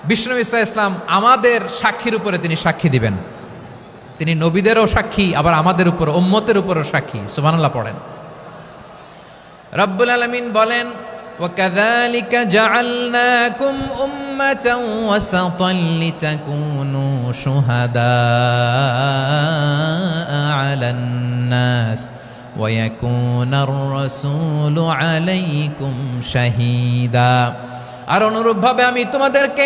বিষ্ণু ইসা ইসলাম আমাদের সাক্ষীর উপরে তিনি সাক্ষী দিবেন তিনি নবীদেরও সাক্ষী আবার আমাদের উপর উম্মতের উপরও সাক্ষী সুবহানাল্লাহ পড়েন রব্বুল আলামিন বলেন وكذلك جعلناكم أمة وسطا لتكونوا شهداء على الناس ويكون الرسول عليكم شهيدا আর অনুরূপভাবে আমি তোমাদেরকে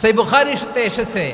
সেই বুখারিতে এসেছে।